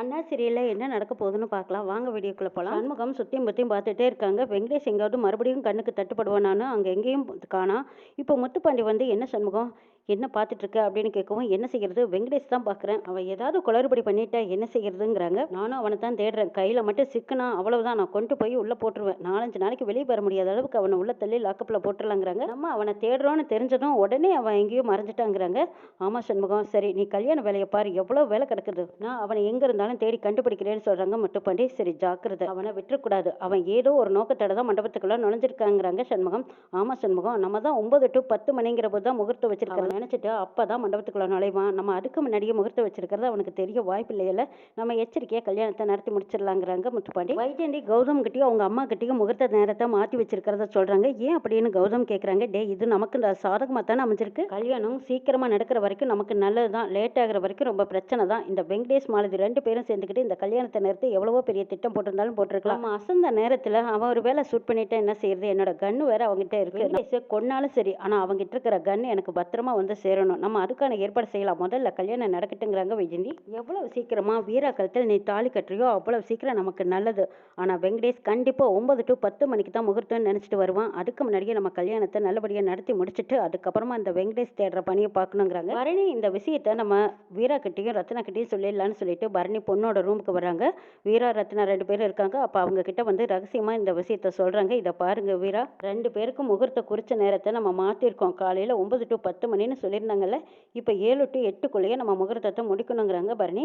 அண்ணா சீரியலில் என்ன நடக்க போகுதுன்னு பார்க்கலாம். வாங்க வீடியோக்குள்ளே போகலாம் சண்முகம் சுற்றியும் முத்தியும் பார்த்துட்டே இருக்காங்க. வெங்கடேஷ் எங்காவது மறுபடியும் கண்ணுக்கு தட்டுப்படுவானான்னு அங்கே எங்கேயும் காணா இப்போ முத்துப்பாண்டி வந்து என்ன சண்முகம்? என்ன பார்த்துட்டு இருக்க அப்படின்னு கேட்கவும் என்ன செய்யறது? வெங்கடேஷ் தான் பார்க்குறேன். அவன் ஏதாவது குளறுபடி பண்ணிட்டா என்ன செய்யறதுங்கிறாங்க. நானும் அவனை தான் தேடுறேன். கையில் மட்டும் சிக்கனா அவ்வளவுதான். நான் கொண்டு போய் உள்ளே போட்டுருவேன். நாலஞ்சு நாளைக்கு வெளியே வர முடியாத அளவுக்கு அவனை உள்ள தள்ளி லாக்கப்பில் போட்டுடலாங்கிறாங்க நம்ம அவனை தேடுறோன்னு தெரிஞ்சதும் உடனே அவன் எங்கேயோ மறைஞ்சிட்டாங்கிறாங்க. ஆமா சண்முகம். சரி நீ கல்யாண வேலையை பாரு. எவ்வளோ வேலை கிடக்குது? நான் அவனை எங்கே இருந்தாலும் தேடி கண்டுபிடிக்கிறேன்னு சொல்கிறாங்க முட்டுப்பாண்டி சரி ஜாக்கிரதை. அவனை விட்டுறக்கூடாது. அவன் ஏதோ ஒரு நோக்கத்தோட தான் மண்டபத்துக்குள்ள நுழைஞ்சிருக்காங்கிறாங்க சண்முகம். ஆமா சண்முகம். நம்ம தான் ஒன்பது டு பத்து மணிங்கிற போது தான் முகூர்த்தம் வச்சிருக்காங்க நினச்சிட்டு அப்போ தான் மண்டபத்துக்குள்ள நுழைவான். நம்ம அதுக்கு முன்னாடியே முகூர்த்தம் வச்சிருக்கிறது அவனுக்கு தெரிய வாய்ப்பு இல்லையில நம்ம எச்சரிக்கையாக கல்யாணத்தை நடத்தி முடிச்சிடலாங்கிறாங்க முத்துப்பாண்டி. வைஜெண்டி கௌதம் கிட்டேயும் அவங்க அம்மா கிட்டேயும் முகூர்த்த நேரத்தை மாற்றி வச்சிருக்கிறத சொல்கிறாங்க ஏன் அப்படின்னு கௌதம் கேட்குறாங்க டே இது நமக்கு சாதகமாக தானே அமைஞ்சிருக்கு? கல்யாணம் சீக்கிரமாக நடக்கிற வரைக்கும் நமக்கு நல்லது தான் லேட் ஆகிற வரைக்கும் ரொம்ப பிரச்சனை தான். இந்த வெங்கடேஷ் மாலதி ரெண்டு பேரும் சேர்ந்துக்கிட்டு இந்த கல்யாணத்தை நேரத்தை எவ்வளவோ பெரிய திட்டம் போட்டிருந்தாலும் போட்டிருக்கலாம். நம்ம அசந்த நேரத்தில் அவன் ஒரு வேலை ஷூட் பண்ணிட்டா என்ன செய்யறது? என்னோட கன்னு வேற அவங்ககிட்ட இருக்கு. கொன்னாலும் சரி. ஆனால் அவங்ககிட்ட இருக்கிற கன்னு எனக்கு பத்திரமா வந்து வந்து சேரணும். நம்ம அதுக்கான ஏற்பாடு செய்யலாம். முதல்ல கல்யாணம் நடக்கட்டுங்கிறாங்க வைஜந்தி. எவ்வளவு சீக்கிரமா வீரா கழுத்தில் நீ தாலி கட்டுறியோ அவ்வளவு சீக்கிரம் நமக்கு நல்லது. ஆனால் வெங்கடேஷ் கண்டிப்பாக ஒன்பது டு பத்து மணிக்கு தான் முகூர்த்தம்னு நினச்சிட்டு வருவான். அதுக்கு முன்னாடியே நம்ம கல்யாணத்தை நல்லபடியாக நடத்தி முடிச்சுட்டு அதுக்கப்புறமா இந்த வெங்கடேஷ் தேடுற பணியை பார்க்கணுங்கிறாங்க. பரணி இந்த விஷயத்தை நம்ம வீரா கிட்டையும் ரத்னா கிட்டையும் சொல்லிடலான்னு சொல்லிட்டு பரணி பொண்ணோட ரூமுக்கு வராங்க. வீரா ரத்னா ரெண்டு பேரும் இருக்காங்க. அப்போ அவங்க கிட்ட வந்து ரகசியமாக இந்த விஷயத்த சொல்கிறாங்க இதை பாருங்க வீரா. ரெண்டு பேருக்கும் முகூர்த்த குறிச்ச நேரத்தை நம்ம மாற்றிருக்கோம் காலையில் ஒன்பது டு பத்து மணின்னு சொல்லியிருந்தாங்கல்ல இப்போ ஏழு டு எட்டுக்குள்ளேயே நம்ம முகூர்த்தத்தை முடிக்கணுங்கிறாங்க பரணி.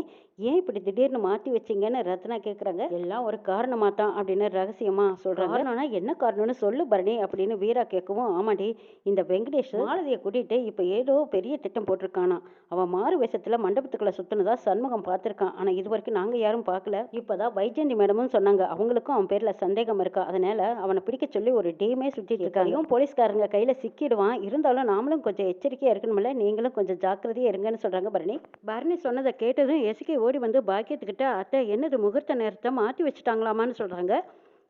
ஏன் இப்படி திடீர்னு மாற்றி வச்சிங்கன்னு ரத்னா கேட்குறாங்க எல்லாம் ஒரு காரணமாக தான் அப்படின்னு ரகசியமாக சொல்கிறாங்க காரணம்னா என்ன காரணம்னு சொல்லு பரணி அப்படின்னு வீரா கேட்கவும் ஆமாடி இந்த வெங்கடேஷ் மாலதியை கூட்டிகிட்டு இப்போ ஏதோ பெரிய திட்டம் போட்டிருக்கானா. அவன் மாறு வேஷத்தில் மண்டபத்துக்குள்ள சுற்றினதா சண்முகம் பார்த்துருக்கான். ஆனால் இது வரைக்கும் நாங்கள் யாரும் பார்க்கல. இப்போதான் வைஜெயந்தி மேடமும் சொன்னாங்க. அவங்களுக்கும் அவன் பேரில் சந்தேகம் இருக்கா. அதனால அவனை பிடிக்க சொல்லி ஒரு டீமே சுற்றிட்டு இருக்காங்க. போலீஸ்காரங்க கையில் சிக்கிடுவான். இருந்தாலும் நாமளும் கொஞ்சம் எச்சரிக்கையாக இருக்கணும்ல? நீங்களும் கொஞ்சம் ஜாக்கிரதையாக இருங்கன்னு சொல்கிறாங்க பரணி. பரணி சொன்னதை கேட்டதும் எசுக்கே ஓடி வந்து பாக்கியத்துக்கிட்ட அத்தை என்னது முகூர்த்த நேரத்தை மாற்றி வச்சுட்டாங்களாமான்னு சொல்கிறாங்க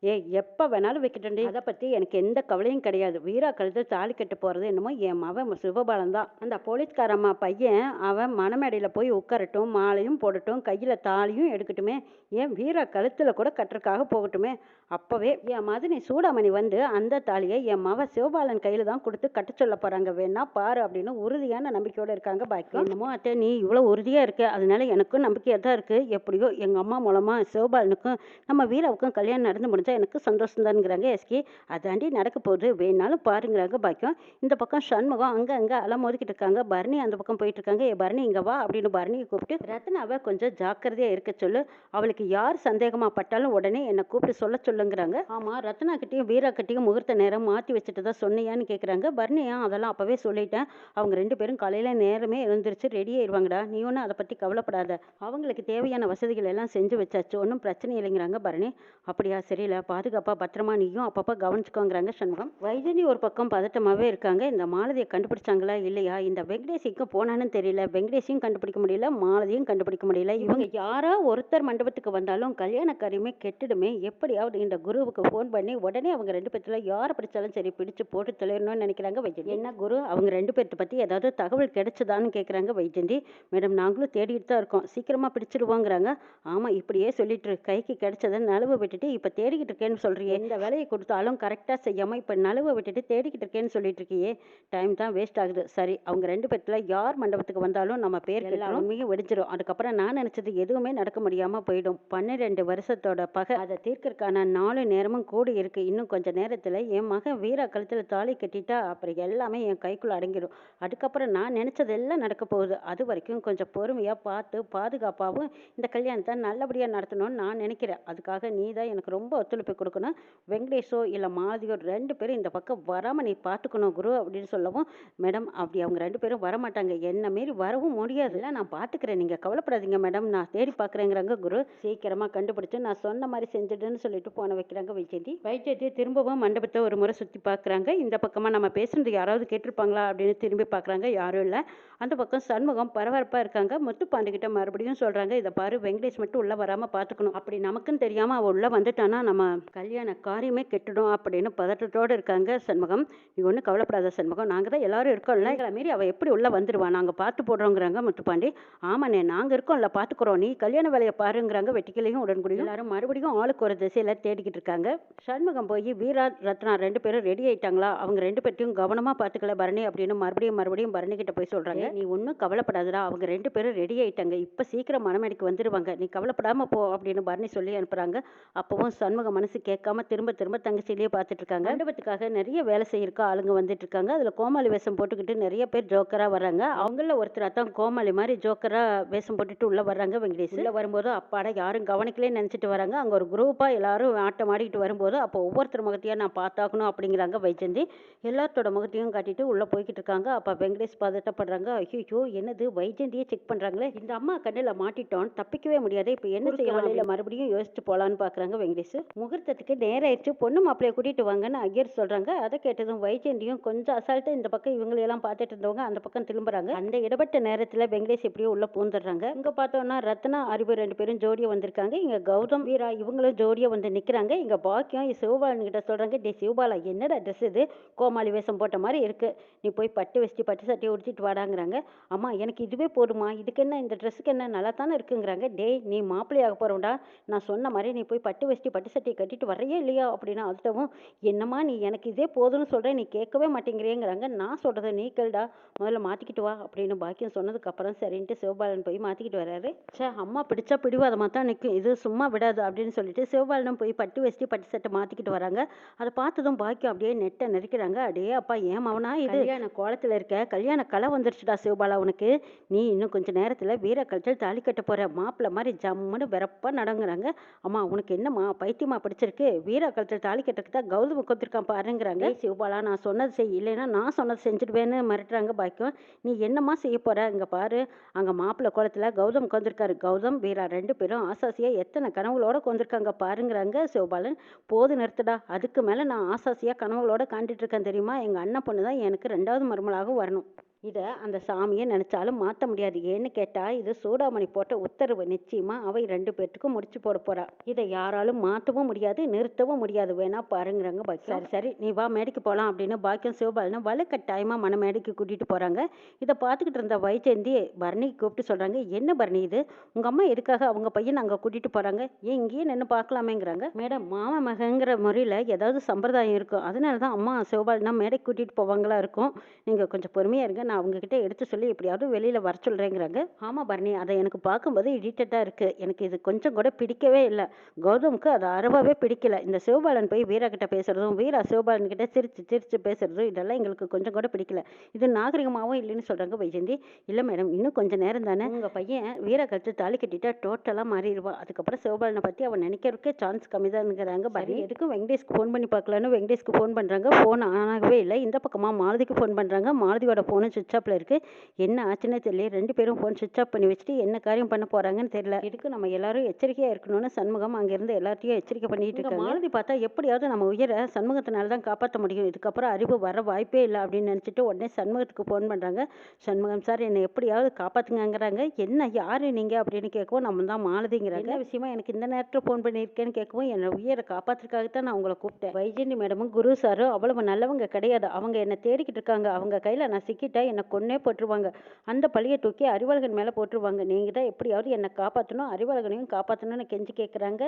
ஏ எப்போ வேணாலும் வைக்கட்டண்டி அதை பற்றி எனக்கு எந்த கவலையும் கிடையாது. வீரா கழுத்து தாலி கட்டு போகிறது என்னமோ என் மவன் சிவபாலன் தான் அந்த போலீஸ்காரம்மா பையன் அவன் மணமேடையில் போய் உட்காரட்டும் மாலையும் போடட்டும் கையில் தாலியும் எடுக்கட்டுமே. ஏன் வீரா கழுத்தில் கூட கட்டுறக்காக போகட்டுமே. அப்போவே என் மதுனி சூடாமணி வந்து அந்த தாலியை என் மவ சிவபாலன் கையில் தான் கொடுத்து கட்ட சொல்ல போகிறாங்க வேணா பாரு அப்படின்னு உறுதியான நம்பிக்கையோடு இருக்காங்க பாக்கி. என்னமோ அத்தை நீ இவ்வளோ உறுதியாக இருக்க. அதனால எனக்கும் நம்பிக்கையாக தான் இருக்குது எப்படியோ எங்கள் அம்மா மூலமாக சிவபாலனுக்கும் நம்ம வீராவுக்கும் கல்யாணம் நடந்து முடிஞ்சா எனக்கு சந்தோஷம் தானுங்கிறாங்க எஸ்கி அதாண்டி நடக்க போகுது. வேணாலும் பாருங்கிறாங்க பாக்கியம். இந்த பக்கம் சண்முகம் அங்கே அங்கே அலமோதிக்கிட்டு இருக்காங்க. பரணி அந்த பக்கம் போயிட்டு இருக்காங்க. ஏ பரணி இங்கே வா அப்படின்னு பரணியை கூப்பிட்டு ரத்னாவை கொஞ்சம் ஜாக்கிரதையாக இருக்க சொல்லு. அவளுக்கு யார் சந்தேகமாக பட்டாலும் உடனே என்னை கூப்பிட்டு சொல்ல சொல்லுங்கிறாங்க. ஆமாம் ரத்னா கிட்டேயும் வீரா கிட்டேயும் முகூர்த்த நேரம் மாற்றி வச்சுட்டு தான் சொன்னியான்னு கேட்குறாங்க பரணியா அதெல்லாம் அப்போவே சொல்லிட்டேன். அவங்க ரெண்டு பேரும் காலையில் நேரமே எழுந்திரிச்சு ரெடி ஆயிடுவாங்கடா நீ ஒன்றும் அதை பற்றி கவலைப்படாத. அவங்களுக்கு தேவையான வசதிகள் எல்லாம் செஞ்சு வச்சாச்சு. ஒன்றும் பிரச்சனை இல்லைங்கிறாங்க பரணி. அப்படியா சரியில்லை. பாதுகாப்பாக பத்திரமா நீயும் அப்பப்போ கவனிச்சுக்கோங்கிறாங்க சண்முகம். வைஜனி ஒரு பக்கம் பதட்டமாகவே இருக்காங்க. இந்த மாலதியை கண்டுபிடிச்சாங்களா இல்லையா? இந்த வெங்கடேஷ் போனான்னு தெரியல. வெங்கடேஷையும் கண்டுபிடிக்க முடியல. மாலதியும் கண்டுபிடிக்க முடியல. இவங்க யாரா ஒருத்தர் மண்டபத்துக்கு வந்தாலும் கல்யாணக்காரியுமே கெட்டுடுமே. எப்படியாவது இந்த குருவுக்கு ஃபோன் பண்ணி உடனே அவங்க ரெண்டு பேர்த்துல யாரை பிடிச்சாலும் சரி பிடிச்சு போட்டு தொலைறணும்னு நினைக்கிறாங்க வைஜந்தி என்ன குரு? அவங்க ரெண்டு பேர்த்த பற்றி ஏதாவது தகவல் கிடைச்சதான்னு கேட்குறாங்க வைஜந்தி மேடம் நாங்களும் தேடிட்டு தான் இருக்கோம். சீக்கிரமாக பிடிச்சிடுவோங்கிறாங்க. ஆமாம் இப்படியே சொல்லிட்டு கைக்கு கிடைச்சதை நழுவ விட்டுட்டு இப்போ தேடிக்கிட்டு இருக்கேன்னு சொல்றியே. எந்த வேலையை கொடுத்தாலும் கரெக்டாக செய்யாமல் இப்போ நழுவ விட்டுட்டு தேடிக்கிட்டு இருக்கேன்னு சொல்லிட்டு இருக்கியே டைம் தான் வேஸ்ட் ஆகுது. சரி அவங்க ரெண்டு பேர்த்துல யார் மண்டபத்துக்கு வந்தாலும் நம்ம பேர் உண்மையும் வெடிச்சிடும் அதுக்கப்புறம் நான் நினச்சது எதுவுமே நடக்க முடியாமல் போயிடும். பன்னிரெண்டு வருஷத்தோட பகை. அதை தீர்க்கறதுக்கான நாலு நேரமும் கூடி இருக்கு. இன்னும் கொஞ்ச நேரத்தில் என் மகன் வீரா கழுத்தில் தாலி கட்டிட்டா அப்புறம் எல்லாமே என் கைக்குள்ள அடங்கிடும் அதுக்கப்புறம் நான் நினச்சதெல்லாம் நடக்க போகுது. அது வரைக்கும் கொஞ்சம் பொறுமையாக பார்த்து பாதுகாப்பாகவும் இந்த கல்யாணத்தை நல்லபடியாக நடத்தணும்னு நான் நினைக்கிறேன். அதுக்காக நீ தான் எனக்கு ரொம்ப ஒத்துழைப்பு கொடுக்கணும். வெங்கடேஷோ இல்லை மாலதியோ ரெண்டு பேரும் இந்த பக்கம் வராமல் நீ பார்த்துக்கணும் குரு அப்படின்னு சொல்லவும் மேடம் அப்படி அவங்க ரெண்டு பேரும் வரமாட்டாங்க. என்ன மாரி வரவும் முடியாது. இல்லை நான் பார்த்துக்கிறேன் நீங்கள் கவலைப்படாதீங்க மேடம். நான் தேடி பார்க்குறேங்கிறாங்க குரு. சீக்கிரமாக கண்டுபிடிச்சு நான் சொன்ன மாதிரி செஞ்சுடுன்னு சொல்லிட்டு போன வைக்கிறாங்க வைஜெயந்தி. வைஜெயந்தி திரும்பவும் மண்டபத்தை ஒரு முறை சுற்றி பார்க்குறாங்க இந்த பக்கமாக நம்ம பேசுனது யாராவது கேட்டிருப்பாங்களா அப்படின்னு திரும்பி பார்க்குறாங்க யாரும் இல்லை. அந்த பக்கம் சண்முகம் பரபரப்பாக இருக்காங்க. முத்துப்பாண்டிக்கிட்ட மறுபடியும் சொல்கிறாங்க இதை பாரு வெங்கடேஷ் மட்டும் உள்ளே வராமல் பார்த்துக்கணும் அப்படி நமக்குன்னு தெரியாமல் அவள் உள்ளே வந்துட்டானா? நம்ம நம்ம கல்யாண காரியமே கெட்டுடும் அப்படின்னு பதட்டத்தோடு இருக்காங்க சண்முகம். நீ ஒன்றும் கவலைப்படாத சண்முகம். நாங்கள் தான் எல்லாரும் இருக்கோம்ல எங்களை மீறி அவள் எப்படி உள்ளே வந்துடுவா நாங்கள் பார்த்து போடுறோங்கிறாங்க முத்துப்பாண்டி. ஆமாண்ணே நாங்கள் இருக்கோம்ல பார்த்துக்குறோம். நீ கல்யாண வேலையை பாருங்கிறாங்க வெட்டிக்கலையும் உடன்குடியும். எல்லாரும் மறுபடியும் ஆளுக்கு ஒரு திசையில் தேடிக்கிட்டு இருக்காங்க. சண்முகம் போய் வீரா ரத்னா ரெண்டு பேரும் ரெடி ஆயிட்டாங்களா? அவங்க ரெண்டு பேர்த்தையும் கவனமாக பார்த்துக்கல பரணி அப்படின்னு மறுபடியும் மறுபடியும் பரணி கிட்ட போய் சொல்கிறாங்க நீ ஒன்றும் கவலைப்படாதடா. அவங்க ரெண்டு பேரும் ரெடி ஆயிட்டாங்க. இப்போ சீக்கிரம் மனமேடிக்கு வந்துடுவாங்க நீ கவலைப்படாம போ அப்படின்னு பரணி சொல்லி அனுப்புறாங்க. அப்பவும் மனசு கேட்காம திரும்ப திரும்ப தங்கச்சிலேயே பார்த்துட்டு இருக்காங்க மண்டபத்துக்காக நிறைய வேலை செய்யிருக்க ஆளுங்க வந்துட்டு இருக்காங்க அதுல கோமாளி வேஷம் போட்டுக்கிட்டு நிறைய பேர் ஜோக்கரா வர்றாங்க. அவங்கள ஒருத்தரா தான் கோமாளி மாதிரி ஜோக்கரா வேஷம் போட்டுட்டு உள்ள வர்றாங்க வெங்கடேஷ் உள்ள வரும்போது அப்பாடா யாரும் கவனிக்கலே நினைச்சிட்டு வராங்க. அங்க ஒரு குரூப்பா எல்லாரும் ஆட்டம் ஆடிக்கிட்டு வரும்போது அப்போ ஒவ்வொருத்தர் முகத்தையும் நான் பார்த்தாக்கணும் அப்படிங்கிறாங்க வைஜந்தி. எல்லாத்தோட முகத்தையும் காட்டிட்டு உள்ள போய்கிட்டு இருக்காங்க அப்ப வெங்கடேஷ் பதட்டப்படுறாங்க. ஐயோ என்னது? வைஜந்தியே செக் பண்றாங்களே. இந்த அம்மா கண்ணில் மாட்டிட்டோம். தப்பிக்கவே முடியாது. இப்போ என்ன இல்லை மறுபடியும் யோசிச்சு போலான்னு பார்க்குறாங்க வெங்கடேஷ். முகூர்த்தத்துக்கு நேரம் ஆயிடுச்சு பொண்ணு மாப்பிள்ளையை கூட்டிட்டு வாங்கன்னு ஐயர் சொல்றாங்க. அதை கேட்டதும் வைஜெண்டியும் கொஞ்சம் அசால்ட்டா இந்த பக்கம் இவங்களையெல்லாம் பார்த்துட்டு இருந்தவங்க அந்த பக்கம் திரும்புறாங்க. அந்த இடப்பட்ட நேரத்துல வெங்கடேஷ் எப்படியோ உள்ள பூந்துடுறாங்க இங்க பார்த்தோம்னா ரத்னா அறிவு ரெண்டு பேரும் ஜோடியா வந்திருக்காங்க. இங்க கௌதம் வீரா இவங்களும் ஜோடியா வந்து நிக்கிறாங்க. இங்க பாக்கியம் சிவபாலன் கிட்ட சொல்றாங்க டே சிவபாலா என்னடா ட்ரெஸ் இது? கோமாளி வேஷம் போட்ட மாதிரி இருக்கு. நீ போய் பட்டு வச்சு பட்டு சட்டையை உடுத்திட்டு வாடாங்கிறாங்க. அம்மா எனக்கு இதுவே போதுமா இதுக்கு என்ன? இந்த ட்ரெஸ்ஸுக்கு என்ன? நல்லா தானே இருக்குங்கிறாங்க. டேய் நீ மாப்பிள்ளையாக போகிறோம்டா நான் சொன்ன மாதிரி நீ போய் பட்டு வச்சு பட்டு கழுத்தை கட்டிட்டு வரையே இல்லையா அப்படின்னு அதுட்டவும் என்னம்மா நீ எனக்கு இதே போதும்னு சொல்கிறேன் நீ கேட்கவே மாட்டேங்கிறேங்கிறாங்க. நான் சொல்கிறத நீ கேளுடா முதல்ல மாற்றிக்கிட்டு வா அப்படின்னு பாக்கியம் சொன்னதுக்கப்புறம் சரின்ட்டு சிவபாலன் போய் மாற்றிக்கிட்டு வராரு சே அம்மா பிடிச்சா பிடிவாதமாக தான் நிற்கும் இது சும்மா விடாது அப்படின்னு சொல்லிட்டு சிவபாலனும் போய் பட்டு வெஸ்டி பட்டு சட்டை மாற்றிக்கிட்டு வராங்க. அதை பார்த்ததும் பாக்கியம் அப்படியே நெட்டை நெருக்கிறாங்க. அடே அப்பா ஏன் மவனா இது? கல்யாண கோலத்தில் இருக்க கல்யாண கலை வந்துருச்சுடா சிவபாலா உனக்கு. நீ இன்னும் கொஞ்சம் நேரத்தில் வீர கழிச்சல் தாலி கட்ட போகிற மாப்பிள்ளை மாதிரி ஜம்முன்னு வெறப்பா நடங்குறாங்க. அம்மா உனக்கு என்னம்மா பைத்தியமா பிடிச்சிருக்கு. வீரா கழுத்தில் தாலி கட்டுறதுக்கு தான் கௌதம் உட்காந்துருக்கான் பாருங்கிறாங்க. சிவபாலா நான் சொன்னது செய். இல்லைன்னா நான் சொன்னது செஞ்சுடுவேன்னு மிரட்டுறாங்க பாக்கியம். நீ என்னம்மா செய்ய போகிற இங்கே பாரு. அங்கே மாப்பிள்ளை குளத்துல கௌதம் உட்காந்துருக்காரு கௌதம் வீரா ரெண்டு பேரும் ஆசாசியாக எத்தனை கனவுகளோட உட்காந்துருக்காங்க பாருங்கிறாங்க சிவபாலன். போது நிறுத்துடா. அதுக்கு மேலே நான் ஆசாசியாக கனவுகளோட காண்டிட்டு இருக்கேன் தெரியுமா? எங்கள் அண்ணன் பொண்ணு தான் எனக்கு ரெண்டாவது மருமலாக வரணும். இதை அந்த சாமியை நினச்சாலும் மாற்ற முடியாது. ஏன்னு கேட்டால் இது சூடாமணி போட்ட உத்தரவு. நிச்சயமாக அவை ரெண்டு பேர்த்துக்கும் முடிச்சு போட போறா. இதை யாராலும் மாற்றவும் முடியாது நிறுத்தவும் முடியாது. வேணா பாருங்கிறாங்க பாக்கியம். சரி சரி. நீ வா மேடைக்கு போகலாம் அப்படின்னு பாக்கியம் சிவபாலனும் வலுக்கட்டாயமாக மன மேடைக்கு கூட்டிகிட்டு போகிறாங்க இதை பார்த்துக்கிட்டு இருந்த வைஜெயந்தி பரணிக்கு கூப்பிட்டு சொல்கிறாங்க என்ன பரணி இது? உங்கள் அம்மா எதுக்காக அவங்க பையன் அங்கே கூட்டிகிட்டு போகிறாங்க ஏன் இங்கேயே நின்று பார்க்கலாமேங்கிறாங்க மேடம் மாமா மகங்கிற முறையில் ஏதாவது சம்பிரதாயம் இருக்கும். அதனால தான் அம்மா சிவபாலனா மேடைக்கு கூட்டிகிட்டு போவாங்களா இருக்கும். நீங்கள் கொஞ்சம் பொறுமையாக இருங்க. நான் அவங்கக்கிட்ட எடுத்து சொல்லி எப்படியாவது வெளியில் வர சொல்கிறேங்கிறாங்க ஆமாம் பரணி அதை எனக்கு பார்க்கும்போது இரிட்டடா இருக்குது எனக்கு இது கொஞ்சம் கூட பிடிக்கவே இல்லை. கௌதமுக்கு அது அறவாகவே பிடிக்கல. இந்த சிவபாலன் போய் வீரா கிட்ட பேசுறதும் வீரா சிவபாலன் கிட்ட சிரிச்சு சிரித்து பேசுறதும் இதெல்லாம் எங்களுக்கு கொஞ்சம் கூட பிடிக்கல. இது நாகரிகமாகவும் இல்லைன்னு சொல்கிறாங்க வைஜந்தி. இல்லை மேடம் இன்னும் கொஞ்சம் நேரம் தானே. உங்கள் பையன் வீரா கழிச்சு தாலி கட்டிட்டா டோட்டலாக மாறிடுவான். அதுக்கப்புறம் சிவபாலனை பற்றி அவன் நினைக்கிறதுக்கே சான்ஸ் கம்மி தான்ங்கிறாங்க பரணி எதுக்கும் வெங்கடேஷ்க்கு ஃபோன் பண்ணி பார்க்கலான்னு வெங்கடேஷ்க்கு ஃபோன் பண்ணுறாங்க ஃபோன் ஆனாகவே இல்லை. இந்த பக்கமாக மாலதிக்கு ஃபோன் பண்ணுறாங்க மாலதியோட ஃபோனு சுவிச் ஆஃப்ல இருக்கு. என்ன ஆச்சுன்னே தெரியல ரெண்டு பேரும் ஃபோன் சுவிச் ஆஃப் பண்ணி வச்சுட்டு என்ன காரியம் பண்ண போறாங்கன்னு தெரியல. இதுக்கு நம்ம எல்லாரும் எச்சரிக்கையா இருக்கணும்னு சண்முகம் அங்கிருந்து எல்லாத்தையும் எச்சரிக்கை பண்ணிட்டு இருக்காங்க. மாலதி பார்த்தா எப்படியாவது நம்ம உயிரை சண்முகத்தினால தான் காப்பாற்ற முடியும். இதுக்கப்புறம் அறிவு வர வாய்ப்பே இல்லை அப்படின்னு நினைச்சிட்டு உடனே சண்முகத்துக்கு ஃபோன் பண்றாங்க. சண்முகம் சார் என்னை எப்படியாவது காப்பாத்துங்கங்கிறாங்க. என்ன யாரு நீங்க? அப்படின்னு கேட்கவும் நம்ம தான் மாலதிங்கிறாங்க. என்ன விஷயமா? எனக்கு இந்த நேரத்தில் ஃபோன் பண்ணியிருக்கேன்னு கேட்கவும் என்னை உயிரை காப்பாத்துறதுக்காகத்தான் நான் உங்களை கூப்பிட்டேன். வைஜெயந்தி மேடமும் குரு சாரும் அவ்வளவு நல்லவங்க கிடையாது. அவங்க என்னை தேடிக்கிட்டு இருக்காங்க. அவங்க கையில நான் சிக்கிட்டா என்னை கொன்னே போட்டுருவாங்க. அந்த பழியை தூக்கி அறிவாளகன் மேல போட்டுருவாங்க. நீங்க தான் எப்படியாவது என்னை காப்பாற்றணும் அறிவாளகனையும் காப்பாற்றணும்னு கெஞ்சி கேட்குறாங்க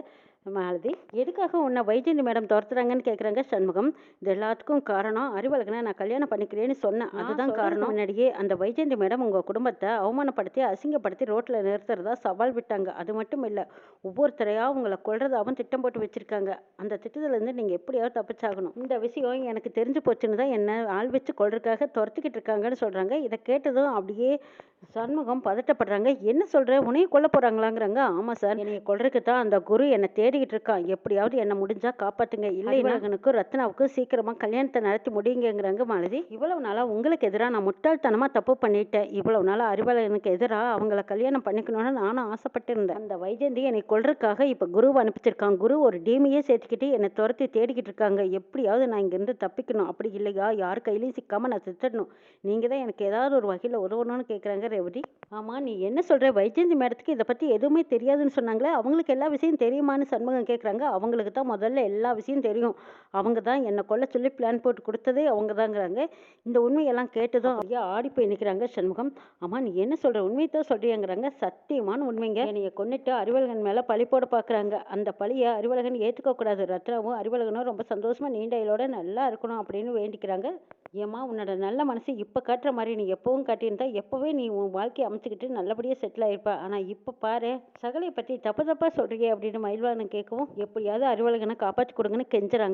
மாலதி. எதுக்காக உன்னை வைஜெயந்தி மேடம் துரத்துறாங்கன்னு கேட்குறாங்க சண்முகம். இது எல்லாத்துக்கும் காரணம் அறிவாளகனை நான் கல்யாணம் பண்ணிக்கிறேன்னு சொன்னேன். அதுதான் காரணம். முன்னாடியே அந்த வைஜெயந்தி மேடம் உங்க குடும்பத்தை அவமானப்படுத்தி அசிங்கப்படுத்தி ரோட்ல நிறுத்துறதா சவால் விட்டாங்க. அது மட்டும் இல்ல ஒவ்வொருத்தரையா உங்களை கொல்றதாவும் திட்டம் போட்டு வச்சிருக்காங்க. அந்த திட்டத்துல இருந்து நீங்க எப்படியாவது தப்பிச்சாகணும். இந்த விஷயம் எனக்கு தெரிஞ்சு போச்சுன்னு தான் என்ன ஆள் வச்சு கொல்றதுக்காக துரத்திக்கிட்டு இருக்காங்கன்னு சொல்றாங்க. இதை கேட்டதும் அப்படியே சண்முகம் பதட்டப்படுறாங்க. என்ன சொல்ற? உன்னையும் கொல்ல போறாங்களாங்கிறாங்க. ஆமா சார். என்னைய கொல்றதுக்கு தான் அந்த குரு என்னை தேடிக்கிட்டு இருக்கான். எப்படியாவது என்ன முடிஞ்சா காப்பாத்துங்க. இல்லைனாகனுக்கும் ரத்னாவுக்கும் சீக்கிரமா கல்யாணத்தை நடத்தி முடியுங்கிறாங்க மாலதி. இவ்வளவு நாளா உங்களுக்கு எதிராக நான் முட்டாள்தனமா தப்பு பண்ணிட்டேன். இவ்வளவு நாளா அறிவாளனுக்கு எதிராக அவங்கள கல்யாணம் பண்ணிக்கணும்னு நானும் ஆசைப்பட்டிருந்தேன். அந்த வைஜந்தி என்னை கொல்றதுக்காக இப்ப குருவை அனுப்பிச்சிருக்கான். குரு ஒரு டீமையே சேர்த்துக்கிட்டு என்னை துரத்தி தேடிக்கிட்டு இருக்காங்க. எப்படியாவது நான் இங்கிருந்து தப்பிக்கணும். அப்படி இல்லையா? யார் கையிலையும் சிக்காம நான் திட்டணும் நீங்க தான் எனக்கு ஏதாவது ஒரு வகையில் உதவணும்னு கேட்குறாங்க ரேவதி. ஆமாம் நீ என்ன சொல்கிற வைஜெயந்தி மேடத்துக்கு இதை பற்றி எதுவுமே தெரியாதுன்னு சொன்னாங்களே அவங்களுக்கு எல்லா விஷயம் தெரியுமான்னு சண்முகம் கேட்குறாங்க அவங்களுக்கு தான் முதல்ல எல்லா விஷயம் தெரியும். அவங்க தான் என்னை கொல்ல சொல்லி பிளான் போட்டு கொடுத்ததே அவங்க தாங்கிறாங்க. இந்த உண்மையெல்லாம் கேட்டதும் ஐயா ஆடி போய் நிற்கிறாங்க சண்முகம். ஆமாம் நீ என்ன சொல்கிற உண்மையை தான் சொல்றியாங்கிறாங்க. சத்தியமான உண்மைங்க. என்னைய கொண்டுட்டு அறிவழகன் மேலே பழி போட பார்க்குறாங்க அந்த பழியை அறிவழகன் ஏற்றுக்கக்கூடாது ரத்னாவும் அறிவழகனும் ரொம்ப சந்தோஷமாக நீண்டையிலோட நல்லா இருக்கணும் அப்படின்னு வேண்டிக்கிறாங்க. ஏம்மா உன்னோட நல்ல மனசு இப்போ காட்டுற மாதிரி நீ எப்பவும் காட்டியிருந்தா எப்போவே நீ உன் வாழ்க்கையை அமைச்சுக்கிட்டு நல்லபடியாக செட்டில் ஆயிருப்ப. ஆனால் இப்போ பாரு சகலை பற்றி தப்பு தப்பாக சொல்றீங்க அப்படின்னு மயில்வாகனம் கேட்கவும் எப்படியாவது அறிவழகனை காப்பாற்றி கொடுங்கன்னு கெஞ்சுறாங்க.